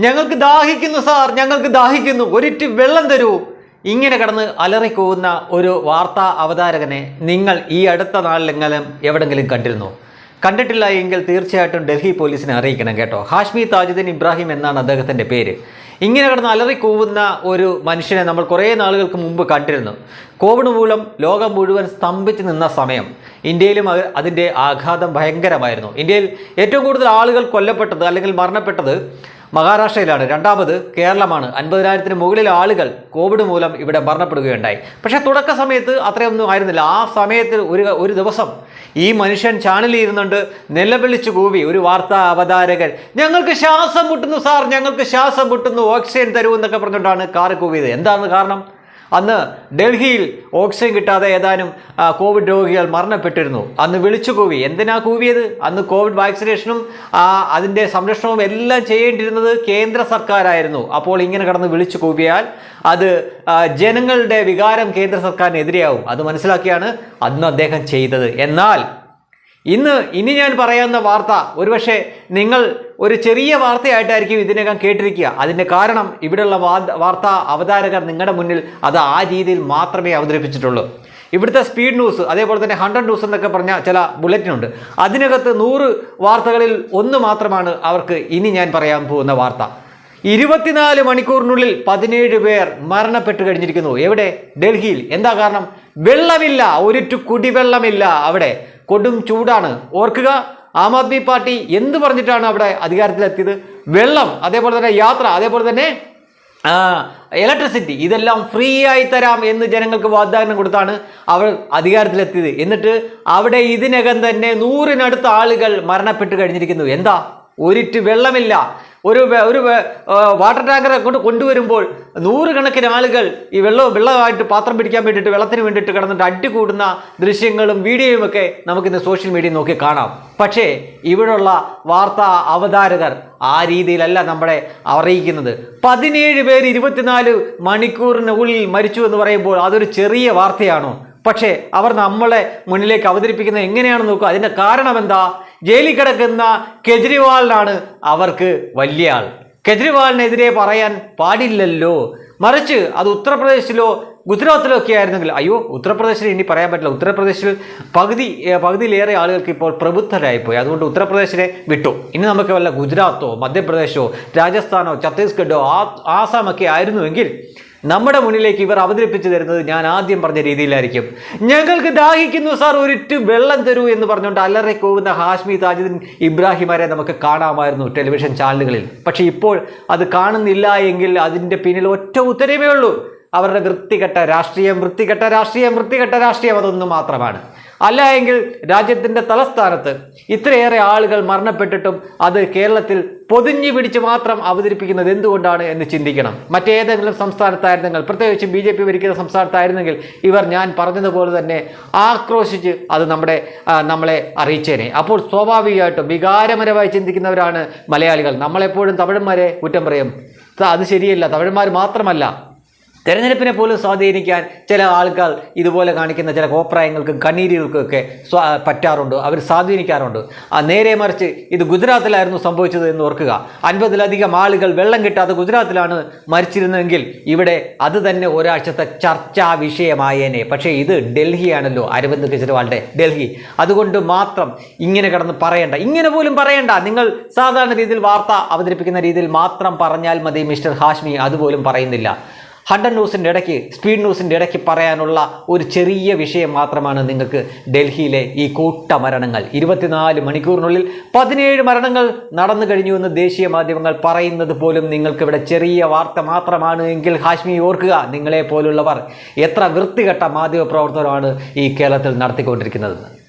ഞങ്ങൾക്ക് ദാഹിക്കുന്നു സാർ. ഞങ്ങൾക്ക് ദാഹിക്കുന്നു. ഒരിറ്റ് വെള്ളം തരൂ. ഇങ്ങനെ കിടന്ന് അലറിക്കൂവുന്ന ഒരു വാർത്താ അവതാരകനെ നിങ്ങൾ ഈ അടുത്ത നാളിലെങ്കിലും എവിടെങ്കിലും കണ്ടിരുന്നു? കണ്ടിട്ടില്ല എങ്കിൽ തീർച്ചയായിട്ടും ഡൽഹി പോലീസിനെ അറിയിക്കണം കേട്ടോ. ഹാഷ്മി താജുദ്ദീൻ ഇബ്രാഹിം എന്നാണ് അദ്ദേഹത്തിന്റെ പേര്. ഇങ്ങനെ കിടന്ന് അലറിക്കൂവുന്ന ഒരു മനുഷ്യനെ നമ്മൾ കുറേ നാളുകൾക്ക് മുമ്പ് കണ്ടിരുന്നു. കോവിഡ് മൂലം ലോകം മുഴുവൻ സ്തംഭിച്ച് നിന്ന സമയം. ഇന്ത്യയിലും അത് അതിന്റെ ആഘാതം ഭയങ്കരമായിരുന്നു. ഇന്ത്യയിൽ ഏറ്റവും കൂടുതൽ ആളുകൾ കൊല്ലപ്പെട്ടത് അല്ലെങ്കിൽ മരണപ്പെട്ടത് മഹാരാഷ്ട്രയിലാണ്. രണ്ടാമത് കേരളമാണ്. അൻപതിനായിരത്തിന് മുകളിൽ ആളുകൾ കോവിഡ് മൂലം ഇവിടെ മരണപ്പെടുകയുണ്ടായി. പക്ഷേ തുടക്ക സമയത്ത് അത്രയൊന്നും ആയിരുന്നില്ല. ആ സമയത്ത് ഒരു ഒരു ദിവസം ഈ മനുഷ്യൻ ചാനലിൽ ഇരുന്നുണ്ട് നിലവിളിച്ചു കൂവി ഒരു വാർത്താ അവതാരകൻ ഞങ്ങൾക്ക് ശ്വാസം മുട്ടുന്നു സാർ ഞങ്ങൾക്ക് ശ്വാസം മുട്ടുന്നു ഓക്സിജൻ തരൂ എന്നൊക്കെ പറഞ്ഞുകൊണ്ടാണ് കാറ് കൂവിയത്. എന്താണ് കാരണം? അന്ന് ഡൽഹിയിൽ ഓക്സിജൻ കിട്ടാതെ ഏതാനും കോവിഡ് രോഗികൾ മരണപ്പെട്ടിരുന്നു. അന്ന് വിളിച്ചു കൂവി. എന്തിനാ കൂവിയത്? അന്ന് കോവിഡ് വാക്സിനേഷനും അതിന്റെ സംരക്ഷണവും എല്ലാം ചെയ്യേണ്ടിയിരുന്നത് കേന്ദ്ര സർക്കാരായിരുന്നു. അപ്പോൾ ഇങ്ങനെ കടന്ന് വിളിച്ചു കൂവിയാൽ അത് ജനങ്ങളുടെ വികാരം കേന്ദ്ര സർക്കാരിനെതിരെയാവും. അത് മനസ്സിലാക്കിയാണ് അന്ന് അദ്ദേഹം ചെയ്തത്. എന്നാൽ ഇന്ന് ഇനി ഞാൻ പറയുന്ന വാർത്ത ഒരുപക്ഷെ നിങ്ങൾ ഒരു ചെറിയ വാർത്തയായിട്ടായിരിക്കും ഇതിനകം കേട്ടിരിക്കുക. അതിന്റെ കാരണം ഇവിടെയുള്ള വാർത്താ അവതാരകർ നിങ്ങളുടെ മുന്നിൽ അത് ആ രീതിയിൽ മാത്രമേ അവതരിപ്പിച്ചിട്ടുള്ളൂ. ഇവിടുത്തെ സ്പീഡ് ന്യൂസ് അതേപോലെ തന്നെ ഹൺഡ്രഡ് ന്യൂസ് എന്നൊക്കെ പറഞ്ഞ ചില ബുള്ളറ്റിനുണ്ട് അതിനകത്ത് നൂറ് വാർത്തകളിൽ ഒന്ന് മാത്രമാണ് അവർക്ക് ഇനി ഞാൻ പറയാൻ പോകുന്ന വാർത്ത. ഇരുപത്തിനാല് മണിക്കൂറിനുള്ളിൽ പതിനേഴ് പേർ മരണപ്പെട്ട് കഴിഞ്ഞിരിക്കുന്നു. എവിടെ? ഡൽഹിയിൽ. എന്താ കാരണം? വെള്ളമില്ല. ഒരിറ്റു കുടിവെള്ളമില്ല അവിടെ. കൊടും ചൂടാണ്. ഓർക്കുക ആം ആദ്മി പാർട്ടി എന്ത് പറഞ്ഞിട്ടാണ് അവിടെ അധികാരത്തിലെത്തിയത്? വെള്ളം അതേപോലെ തന്നെ യാത്ര അതേപോലെ തന്നെ ഇലക്ട്രിസിറ്റി ഇതെല്ലാം ഫ്രീ ആയി തരാം എന്ന് ജനങ്ങൾക്ക് വാഗ്ദാനം കൊടുത്താണ് അവർ അധികാരത്തിലെത്തിയത്. എന്നിട്ട് അവിടെ ഇതിനകം തന്നെ നൂറിനടുത്ത് ആളുകൾ മരണപ്പെട്ട് കഴിഞ്ഞിരിക്കുന്നു. എന്താ? ഒരിറ്റ് വെള്ളമില്ല. ഒരു ഒരു വാട്ടർ ടാങ്കറെ കൊണ്ട് കൊണ്ടുവരുമ്പോൾ നൂറുകണക്കിന് ആളുകൾ ഈ വെള്ളം വെള്ളമായിട്ട് പാത്രം പിടിക്കാൻ വേണ്ടിയിട്ട് വെള്ളത്തിന് വേണ്ടിയിട്ട് കിടന്നിട്ട് അടികൂടുന്ന ദൃശ്യങ്ങളും വീഡിയോയും ഒക്കെ നമുക്കിന്ന് സോഷ്യൽ മീഡിയയിൽ നോക്കി കാണാം. പക്ഷേ ഇവിടെയുള്ള വാർത്താ അവതാരകർ ആ രീതിയിലല്ല നമ്മളെ അറിയിക്കുന്നത്. പതിനേഴ് പേര് ഇരുപത്തിനാല് മണിക്കൂറിനുള്ളിൽ മരിച്ചു എന്ന് പറയുമ്പോൾ അതൊരു ചെറിയ വാർത്തയാണോ? പക്ഷേ അവർ നമ്മളെ മുന്നിലേക്ക് അവതരിപ്പിക്കുന്നത് എങ്ങനെയാണെന്ന് നോക്കുക. അതിന്റെ കാരണം എന്താ? ജയിലിൽ കിടക്കുന്ന കെജ്രിവാളിനാണ് അവർക്ക് വലിയ ആൾ. കെജ്രിവാളിനെതിരെ പറയാൻ പാടില്ലല്ലോ. മറിച്ച് അത് ഉത്തർപ്രദേശിലോ ഗുജറാത്തിലോ ഒക്കെ ആയിരുന്നെങ്കിൽ അയ്യോ ഉത്തർപ്രദേശിൽ ഇനി പറയാൻ പറ്റില്ല. ഉത്തർപ്രദേശിൽ പകുതി പകുതിയിലേറെ ആളുകൾക്ക് ഇപ്പോൾ പ്രബുദ്ധരായിപ്പോയി. അതുകൊണ്ട് ഉത്തർപ്രദേശിനെ വിട്ടു. ഇനി നമുക്ക് വല്ല ഗുജറാത്തോ മധ്യപ്രദേശോ രാജസ്ഥാനോ ഛത്തീസ്ഗഡോ ആസാമൊക്കെ ആയിരുന്നുവെങ്കിൽ നമ്മുടെ മുന്നിലേക്ക് ഇവർ അവതരിപ്പിച്ചു തരുന്നത് ഞാൻ ആദ്യം പറഞ്ഞ രീതിയിലായിരിക്കും. ഞങ്ങൾക്ക് ദാഹിക്കുന്നു സാർ ഒരിറ്റ് വെള്ളം തരൂ എന്ന് പറഞ്ഞുകൊണ്ട് അല്ലറെ കോവുന്ന ഹാഷ്മി താജുദ്ദീൻ ഇബ്രാഹിമാരെ നമുക്ക് കാണാമായിരുന്നു ടെലിവിഷൻ ചാനലുകളിൽ. പക്ഷേ ഇപ്പോൾ അത് കാണുന്നില്ല എങ്കിൽ അതിന്റെ പിന്നിൽ ഒറ്റ ഉത്തരവേ ഉള്ളൂ. അവരുടെ വൃത്തികെട്ട രാഷ്ട്രീയം വൃത്തികെട്ട രാഷ്ട്രീയം വൃത്തികെട്ട രാഷ്ട്രീയം അതൊന്നു മാത്രമാണ്. അല്ല എങ്കിൽ രാജ്യത്തിന്റെ തലസ്ഥാനത്ത് ഇത്രയേറെ ആളുകൾ മരണപ്പെട്ടിട്ടും അത് കേരളത്തിൽ പൊതിഞ്ഞു പിടിച്ച് മാത്രം അവതരിപ്പിക്കുന്നത് എന്തുകൊണ്ടാണ് എന്ന് ചിന്തിക്കണം. മറ്റേതെങ്കിലും സംസ്ഥാനത്തായിരുന്നെങ്കിൽ പ്രത്യേകിച്ച് ബി ജെ പി ഭരിക്കുന്ന സംസ്ഥാനത്തായിരുന്നെങ്കിൽ ഇവർ ഞാൻ പറഞ്ഞതുപോലെ തന്നെ ആക്രോശിച്ച് അത് നമ്മുടെ നമ്മളെ അറിയിച്ചേനെ. അപ്പോൾ സ്വാഭാവികമായിട്ടും വികാരപരമായി ചിന്തിക്കുന്നവരാണ് മലയാളികൾ. നമ്മളെപ്പോഴും തമിഴന്മാരെ കുറ്റം പറയും. അത് ശരിയല്ല. തമിഴന്മാർ മാത്രമല്ല. തെരഞ്ഞെടുപ്പിനെ പോലും സ്വാധീനിക്കാൻ ചില ആൾക്കാർ ഇതുപോലെ കാണിക്കുന്ന ചില കോപ്രായങ്ങൾക്കും കണ്ണീരുകൾക്കും ഒക്കെ സ്വാ പറ്റാറുണ്ട്. അവർ സ്വാധീനിക്കാറുണ്ട്. ആ നേരെ മറിച്ച് ഇത് ഗുജറാത്തിലായിരുന്നു സംഭവിച്ചത് എന്ന് ഓർക്കുക. അൻപതിലധികം ആളുകൾ വെള്ളം കിട്ടാതെ ഗുജറാത്തിലാണ് മരിച്ചിരുന്നതെങ്കിൽ ഇവിടെ അത് തന്നെ ഒരാഴ്ചത്തെ ചർച്ചാ വിഷയമായേനെ. പക്ഷേ ഇത് ഡൽഹിയാണല്ലോ അരവിന്ദ് കെജ്രിവാളിന്റെ ഡൽഹി. അതുകൊണ്ട് മാത്രം ഇങ്ങനെ കിടന്ന് പറയണ്ട. ഇങ്ങനെ പോലും പറയണ്ട. നിങ്ങൾ സാധാരണ രീതിയിൽ വാർത്ത അവതരിപ്പിക്കുന്ന രീതിയിൽ മാത്രം പറഞ്ഞാൽ മതി മിസ്റ്റർ ഹാഷ്മി. അതുപോലും പറയുന്നില്ല. ഹണ്ടൻ ന്യൂസിന്റെ ഇടയ്ക്ക് സ്പീഡ് ന്യൂസിന്റെ ഇടയ്ക്ക് പറയാനുള്ള ഒരു ചെറിയ വിഷയം മാത്രമാണ് നിങ്ങൾക്ക് ഡൽഹിയിലെ ഈ കൂട്ടമരണങ്ങൾ. ഇരുപത്തിനാല് മണിക്കൂറിനുള്ളിൽ പതിനേഴ് മരണങ്ങൾ നടന്നു കഴിഞ്ഞു എന്ന് ദേശീയ മാധ്യമങ്ങൾ പറയുന്നത് പോലും നിങ്ങൾക്കിവിടെ ചെറിയ വാർത്ത മാത്രമാണ് എങ്കിൽ ഹാഷ്മി ഓർക്കുക നിങ്ങളെ പോലുള്ളവർ എത്ര വൃത്തികെട്ട മാധ്യമ പ്രവർത്തനമാണ് ഈ കേരളത്തിൽ നടത്തിക്കൊണ്ടിരിക്കുന്നത്